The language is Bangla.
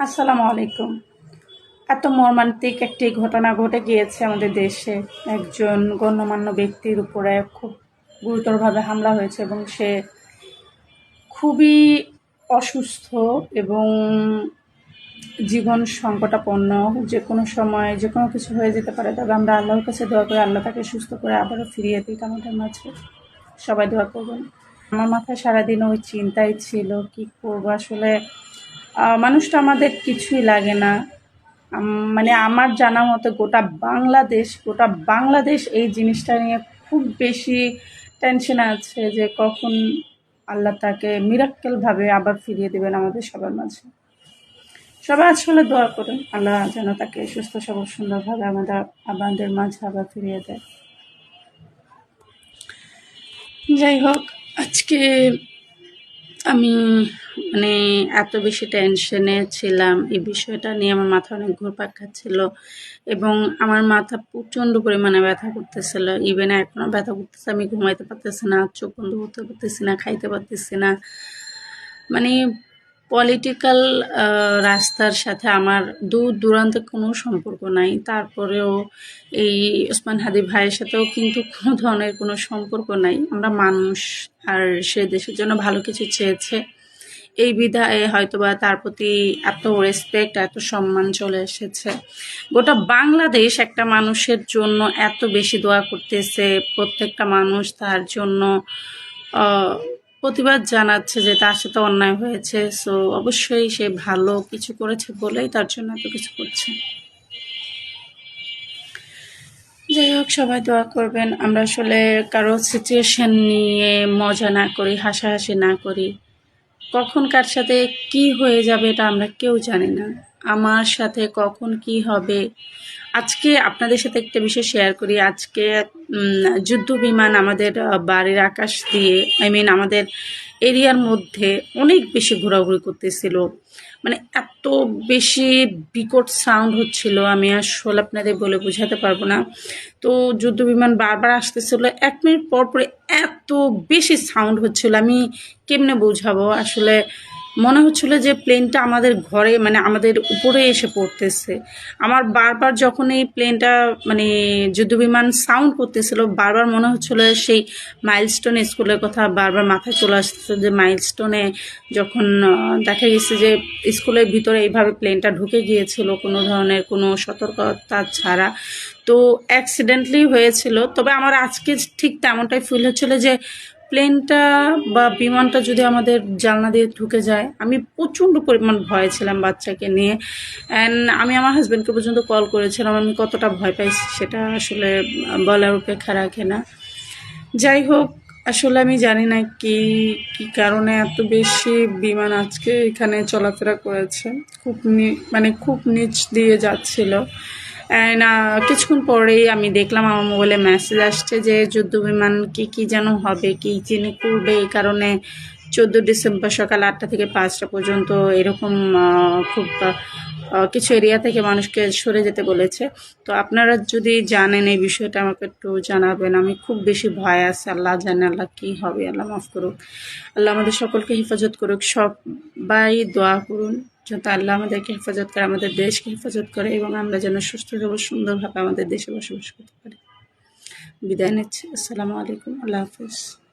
আসসালামু আলাইকুম। এত মর্মান্তিক একটি ঘটনা ঘটে গিয়েছে আমাদের দেশে। একজন গণ্যমান্য ব্যক্তির উপরে খুব গুরুতরভাবে হামলা হয়েছে এবং সে খুবই অসুস্থ এবং জীবন সংকটাপন্ন। যে কোনো সময় যে কোনো কিছু হয়ে যেতে পারে, তবে আমরা আল্লাহর কাছে দোয়া করে আল্লাহ তাকে সুস্থ করে আবারও ফিরিয়ে দিই আমাদের মাঝে। সবাই দোয়া করবেন। আমার মাথায় সারাদিন ওই চিন্তাই ছিল, কি করব? আসলে মানুষটা আমাদের কিছুই লাগে না। মানে আমার জানা মতো গোটা বাংলাদেশ গোটা বাংলাদেশ এই জিনিসটা নিয়ে খুব বেশি টেনশন আছে যে কখন আল্লাহ তাকে মিরাক্কেলভাবে আবার ফিরিয়ে দেবেন আমাদের সবার মাঝে। সবাই আসলে দোয়া করুন, আল্লাহ যেন তাকে সুস্থ, সবল, সুন্দরভাবে আমাদের আমাদের মাঝে আবার ফিরিয়ে দেয়। যাই হোক, আজকে আমি মানে এত বেশি টেনশনে ছিলাম। এই বিষয়টা নিয়ে আমার মাথা অনেক ঘুরপাক খাচ্ছিল এবং আমার মাথা প্রচণ্ড পরিমাণে ব্যথা করতেছিল। ইভেন এখনও ব্যথা করতেছে, আমি ঘুমাইতে পারতেছি না, চোখ বন্ধ করতে পারতেছি না, খাইতে পারতেছি না। মানে পলিটিক্যাল রাস্তার সাথে আমার দূর দূরান্তে কোনো সম্পর্ক নাই। তারপরেও এই ওসমান হাদি ভাইয়ের সাথেও কিন্তু কোনো ধরনের কোনো সম্পর্ক নাই। আমরা মানুষ আর সে দেশের জন্য ভালো কিছু চেয়েছে। এই বিধায় হয়তোবা তার প্রতি এত রেসপেক্ট এত সম্মান চলে এসেছে। গোটা বাংলাদেশ একটা মানুষের জন্য এত বেশি দোয়া করতেছে। প্রত্যেকটা মানুষ তার জন্য প্রতিবাদ জানাচ্ছে যে তার সাথে অন্যায় হয়েছে। সো অবশ্যই সে ভালো কিছু করেছে বলেই তার জন্য এত কিছু করছে। যাই হোক, সবাই দোয়া করবেন। আমরা আসলে কারও সিচুয়েশন নিয়ে মজা না করি, হাসাহাসি না করি। কখন কার সাথে কি হয়ে যাবে এটা আমরা কেউ জানি না। আমার সাথে কখন কি হবে? আজকে আপনাদের সাথে একটা বিষয় শেয়ার করি। আজকে যুদ্ধ বিমান আমাদের বাড়ির আকাশ দিয়ে আই মিন আমাদের এরিয়ার মধ্যে অনেক বেশি ঘোরাঘুরি করতেছিল। মানে এত বেশি বিকট সাউন্ড হচ্ছিল, আমি আসলে আপনাদের বলে বোঝাতে পারব না। তো যুদ্ধ বিমান বারবার আসতেছিল, এক মিনিট পর পরে এত বেশি সাউন্ড হচ্ছিল, আমি কেমনে বোঝাবো? আসলে মনে হচ্ছিল যে প্লেনটা আমাদের ঘরে মানে আমাদের উপরে এসে পড়তেছে। আমার বারবার যখন এই প্লেনটা মানে যুদ্ধবিমান সাউন্ড করতেছিল, বারবার মনে হচ্ছিল সেই মাইলস্টোন স্কুলের কথা বারবার মাথায় চলে আসতেছে যে মাইলস্টোনে যখন দেখা গেছে যে স্কুলের ভিতরে এইভাবে প্লেনটা ঢুকে গিয়েছিল কোনো ধরনের কোনো সতর্কতা ছাড়া। তো অ্যাক্সিডেন্টলি হয়েছিল। তবে আমার আজকে ঠিক তেমনটাই ফিল হচ্ছিল যে প্লেনটা বা বিমানটা যদি আমাদের জানলা দিয়ে ঢুকে যায়, আমি প্রচণ্ড পরিমাণ ভয় ছিলাম বাচ্চাকে নিয়ে। অ্যান্ড আমি আমার হাজব্যান্ডকে পর্যন্ত কল করেছিলাম, আমি কতটা ভয় পাইছি সেটা আসলে বলার উপেক্ষা রাখে না। যাই হোক, আসলে আমি জানি না কি কি কারণে এত বেশি বিমান আজকে এখানে চলাফেরা করেছে। খুব মানে খুব নিচ দিয়ে যাচ্ছিল। অ্যান্ড কিছুক্ষণ পরেই আমি দেখলাম আমার মোবাইলে মেসেজ আসছে যে যুদ্ধ বিমান কি কি যেন হবে, কি চিনি করবে। এই কারণে চোদ্দ ডিসেম্বর সকাল আটটা থেকে পাঁচটা পর্যন্ত এরকম খুব কিছু এরিয়া থেকে মানুষকে সরে যেতে বলেছে। তো আপনারা যদি জানেন এই বিষয়টা, আমাকে একটু জানাবেন। আমি খুব বেশি ভয় আছে। আল্লাহ জানে আল্লাহ কী হবে। আল্লাহ মাফ করুক। আল্লাহ আমাদের সকলকে হেফাজত করুক। সবাই দোয়া করুন। যাতে আল্লাহ আমাদেরকে হেফাজত করে, আমাদের দেশকে হেফাজত করে এবং আমরা যেন সুস্থ এবং সুন্দরভাবে আমাদের দেশে বসবাস করতে পারি। বিদায় নিচ্ছি। আসসালামু আলাইকুম। আল্লাহ হাফিজ।